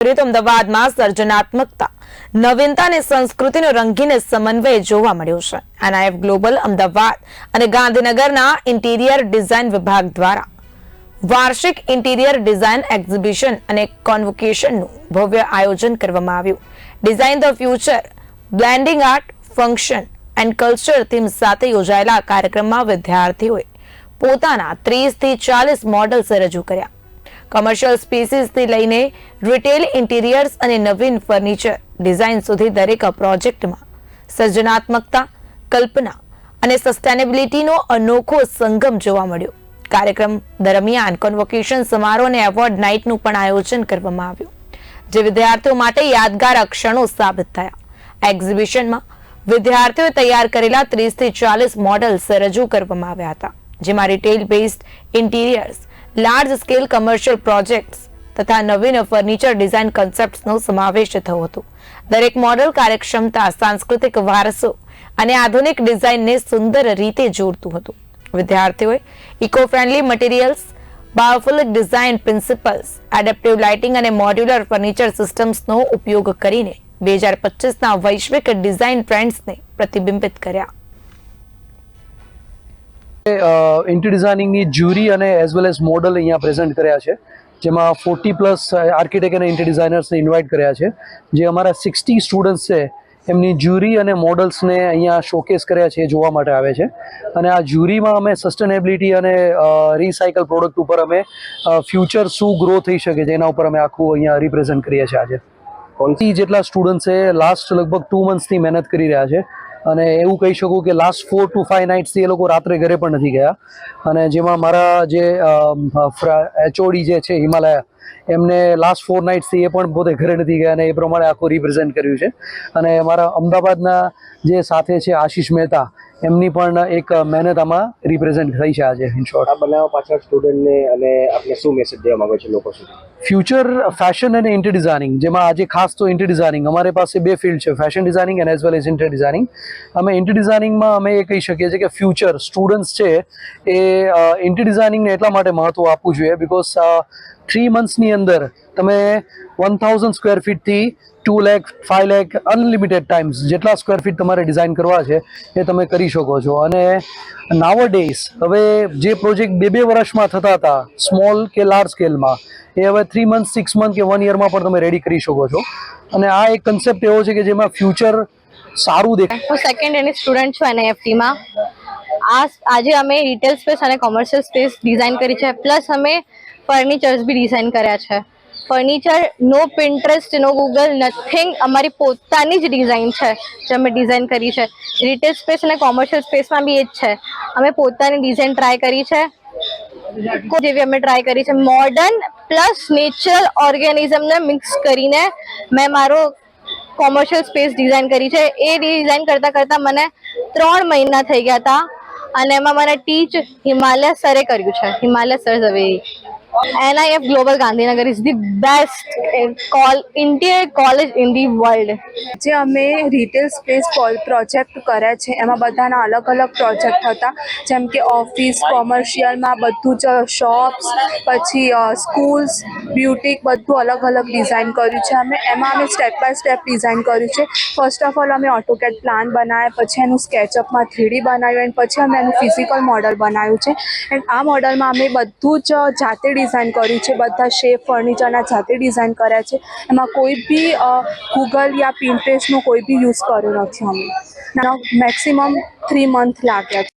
તો અમદાવાદમાં સર્જનાત્મકતા, નવીનતા અને સંસ્કૃતિનો રંગીન સમન્વય જોવા મળ્યો છે. એનઆઈએફ ગ્લોબલ અમદાવાદ અને ગાંધીનગરના ઇન્ટિરિયર ડિઝાઇન વિભાગ દ્વારા વાર્ષિક ઇન્ટિરિયર ડિઝાઇન એક્ઝિબિશન અને કોન્વોકેશનનું ભવ્ય આયોજન કરવામાં આવ્યું. Design the future, blending art, function and culture theme સાથે યોજાયેલા કાર્યક્રમમાં વિદ્યાર્થીઓએ પોતાના ત્રીસથી ચાલીસ મોડલ્સ રજૂ કર્યા. કમર્શિયલ સ્પેસીસથી લઈને રિટેલ ઇન્ટિરિયર્સ અને નવીન ફર્નિચર ડિઝાઇન સુધી દરેક પ્રોજેક્ટમાં સર્જનાત્મકતા, કલ્પના અને સસ્ટેનેબિલિટીનો અનોખો સંગમ જોવા મળ્યો. કાર્યક્રમ દરમિયાન કોન્વોકેશન સમારોહ અને એવોર્ડ નાઇટનું પણ આયોજન કરવામાં આવ્યું, જે વિદ્યાર્થીઓ માટે યાદગાર ક્ષણો સાબિત થયા. એક્ઝિબિશનમાં વિદ્યાર્થીઓએ તૈયાર કરેલા ત્રીસથી ચાલીસ મોડલ્સ રજૂ કરવામાં આવ્યા હતા, જેમાં retail based interiors large scale commercial projects તથા નવીન ફર્નિચર ડિઝાઇન કન્સેપ્ટ્સનો સમાવેશ થયો હતો. દરેક મોડલ કાર્યક્ષમતા, સાંસ્કૃતિક વારસો અને આધુનિક ડિઝાઇનને સુંદર રીતે જોડતું હતું. વિદ્યાર્થીઓએ eco friendly materials powerful design principles adaptive lighting અને મોડ્યુલર ફર્નિચર સિસ્ટમ્સનો ઉપયોગ કરીને બે હજાર પચીસના વૈશ્વિક ડિઝાઇન ટ્રેન્ડ્સને પ્રતિબિંબિત કર્યા. ઇન્ટી ડિઝાઇનિંગની જ્યુરી અને એઝ વેલ એઝ મોડલ અહીંયા પ્રેઝન્ટ કર્યા છે. જેમાં ફોર્ટી પ્લસ આર્કિટેક્ટ અને ઇન્ટી ડિઝાઇનર્સને ઇન્વાઇટ કર્યા છે. જે અમારા સિક્સટી સ્ટુડન્ટ્સ છે એમની જ્યુરી અને મોડલ્સને અહીંયા શોકેસ કર્યા છે એ જોવા માટે આવે છે. અને આ જ્યુરીમાં અમે સસ્ટેનેબિલિટી અને રિસાયકલ પ્રોડક્ટ ઉપર અમે ફ્યુચર શું ગ્રો થઈ શકે છે એના ઉપર અમે આખું અહીંયા રિપ્રેઝન્ટ કરીએ છીએ આજે. કોન્સી જેટલા સ્ટુડન્ટ્સે લાસ્ટ લગભગ ટુ મંથ્સથી મહેનત કરી રહ્યા છે. અને એવું કહી શકું કે લાસ્ટ ફોર ટુ ફાઈવ નાઇટ્સથી એ લોકો રાત્રે ઘરે પણ નથી ગયા. અને જેમાં મારા જે એચઓડી જે છે, હિમાલયા, એમને લાસ્ટ ફોર નાઇટ્સથી એ પણ પોતે ઘરે નથી ગયા અને એ પ્રમાણે આખું રિપ્રેઝેન્ટ કર્યું છે. અને મારા અમદાવાદના જે સાથે છે આશીષ મહેતા એમની પણ એક મહેનત આમાં રિપ્રેઝેન્ટ થઈ છે આજે ઇન શોર્ટ આ બનાવવા પાછળ સ્ટુડન્ટને અને આપણે શું મેસેજ દેવા માંગો છો લોકો સુધી? ફ્યુચર ફેશન અને ઇન્ટર ડિઝાઇનિંગ જેમાં આજે ખાસ તો ઇન્ટર ડિઝાઇનિંગ અમારી પાસે બે ફિલ્ડ છે fashion designing and as well as inter designing અમે ઇન્ટર ડિઝાઇનિંગમાં અમે એ કહી શકીએ છીએ કે ફ્યુચર સ્ટુડન્ટ્સ છે એ ઇન્ટર ડિઝાઇનિંગને એટલા માટે મહત્ત્વ આપવું જોઈએ બિકોઝ થ્રી મંથ્સની અંદર તમે one thousand square ફીટથી two lakh five lakh unlimited times જેટલા સ્ક્વેર ફીટ તમારે ડિઝાઇન કરવા છે એ તમે કરી શકો છો. અને નાવ ડેઝ હવે જે પ્રોજેક્ટ બે બે વર્ષમાં થતા હતા સ્મોલ કે લાર્જ સ્કેલમાં એ હવે થ્રી મંથ સિક્સ મંથ કે વન યરમાં પણ તમે રેડી કરી શકો છો. અને આ એક કન્સેપ્ટ એવો છે કે જેમાં ફ્યુચર સારું દેખાય. હું સેકન્ડ એની સ્ટુડન્ટ છું એનએફટીમાં આજે અમે રિટેલ સ્પેસ અને કોમર્શિયલ સ્પેસ ડિઝાઇન કરી છે. પ્લસ અમે ફર્નિચર્સ બી ડિઝાઇન કર્યા છે. Furniture no Pinterest no Google nothing અમારી પોતાની જ ડિઝાઇન છે, જે અમે ડિઝાઇન કરી છે. રિટેલ સ્પેસ અને કોમર્શિયલ સ્પેસમાં બી એ જ છે. અમે પોતાની ડિઝાઇન ટ્રાય કરી છે. જેવી અમે ટ્રાય કરી છે. મોડર્ન પ્લસ નેચરલ ઓર્ગેનિઝમને મિક્સ કરીને મેં મારો કોમર્શિયલ સ્પેસ ડિઝાઇન કરી છે. એ ડિઝાઇન કરતાં કરતાં મને ત્રણ મહિના થઈ ગયા હતા. અને એમાં મને ટીચ હિમાલય સરે કર્યું છે. Himalay sir Zaveri NIF global Gandhinagar is the best call Indian college in the world જે અમે રિટેલ સ્પેસ પ્રોજેક્ટ કર્યા છે, એમાં બધાના અલગ અલગ પ્રોજેક્ટ હતા. જેમ કે ઓફિસ કોમર્શિયલમાં બધું જ શોપ્સ પછી સ્કૂલ્સ બ્યુટિક બધું અલગ અલગ ડિઝાઇન કર્યું છે. અમે, એમાં અમે સ્ટેપ બાય સ્ટેપ ડિઝાઇન કર્યું છે. ફર્સ્ટ ઓફ ઓલ અમે ઓટોકેટ પ્લાન બનાવ્યા પછી એનું સ્કેચઅપમાં થ્રીડી બનાવ્યું એન્ડ પછી અમે એનું ફિઝિકલ મોડલ બનાવ્યું છે. એન્ડ આ મોડલમાં અમે બધું જ જાતે ડિઝાઇન કર્યું છે, બધા શેપ, ફર્નિચરના જાતે ડિઝાઇન કર્યા છે. એમાં કોઈ બી ગૂગલ યા પિન્ટરેસ્ટનો કોઈ બી યુઝ કર્યો નથી અમે. મેક્સિમમ થ્રી મંથ લાગ્યા છે.